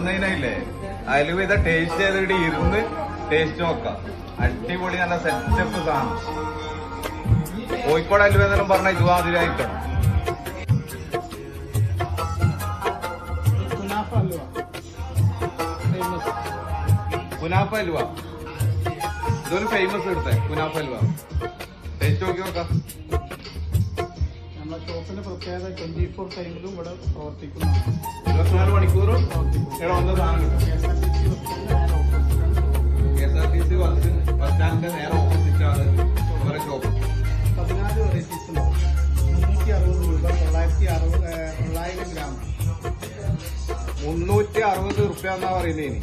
വന്നതിനല്ലേ അലുവ ഇത് ടേസ്റ്റ് ചെയ്തിട്ട് ഇരുന്ന് ടേസ്റ്റ് നോക്കാം. അടിപൊളി നല്ല സെറ്റപ്പ് സാധനം. കോഴിക്കോട് അലുവ എന്നെല്ലാം പറഞ്ഞാൽ ഫേമസ് കുനാഫ അലുവ. ഇതൊരു ഫേമസ് എടുത്തേ കുനാഫ അലുവ. ടേസ്റ്റ് നോക്കി നോക്കാം. നമ്മുടെ ഷോപ്പിന്റെ പ്രത്യേകത ട്വന്റി ഫോർ ടൈമിലും ഇവിടെ പ്രവർത്തിക്കുന്നു. ഇരുപത്തിനാല് മണിക്കൂറും ഇവിടെ വന്ന സാധനം കിട്ടും. K S R T C bus bus സ്റ്റാൻഡിന്റെ നേരെ ഓപ്പോസിറ്റാണ് ഇവരെ ഷോപ്പ് പതിനാല് വെറൈറ്റീസ് ഉണ്ടാവും മുന്നൂറ്റി അറുപത് രൂപ തൊള്ളായിരത്തി അറുപത് തൊള്ളായിരം ഗ്രാം മുന്നൂറ്റി അറുപത് റുപ്യ എന്നാ പറയുന്നത് ഇനി.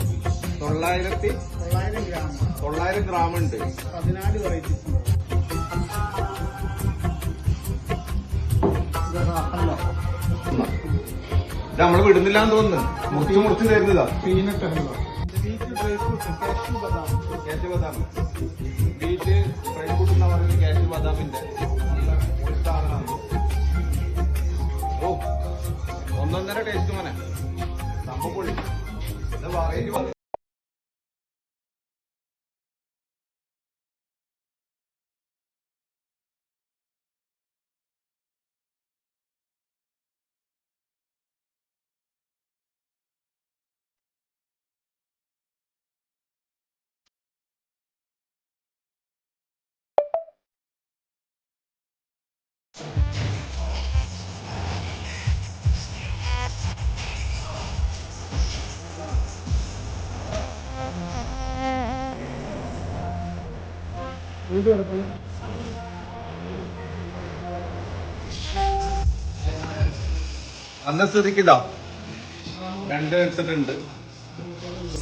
തൊള്ളായിരത്തി തൊള്ളായിരം ഗ്രാം തൊള്ളായിരം ഗ്രാം ഉണ്ട്. പതിനാല് വെറൈറ്റീസ് ഇത് വിടുന്നില്ല എന്ന് തോന്നുന്നു. മുറിച്ച് മുറിച്ച് തരുന്നതാ. എന്ന് ഓ ഒന്നൊന്നര ടേസ്റ്റ് മോനെ. സംഭവം പൊളി. ഇത് variety വീണ്ടും കിടക്കുന്നു അന്ന സ്ഥിതിക്കിതാ രണ്ട് ഹെഡ്സെറ്റ് ഉണ്ട്.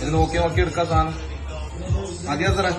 ഇത് നോക്കി നോക്കി എടുക്കാം സാധനം. മതിയാ സാറേ?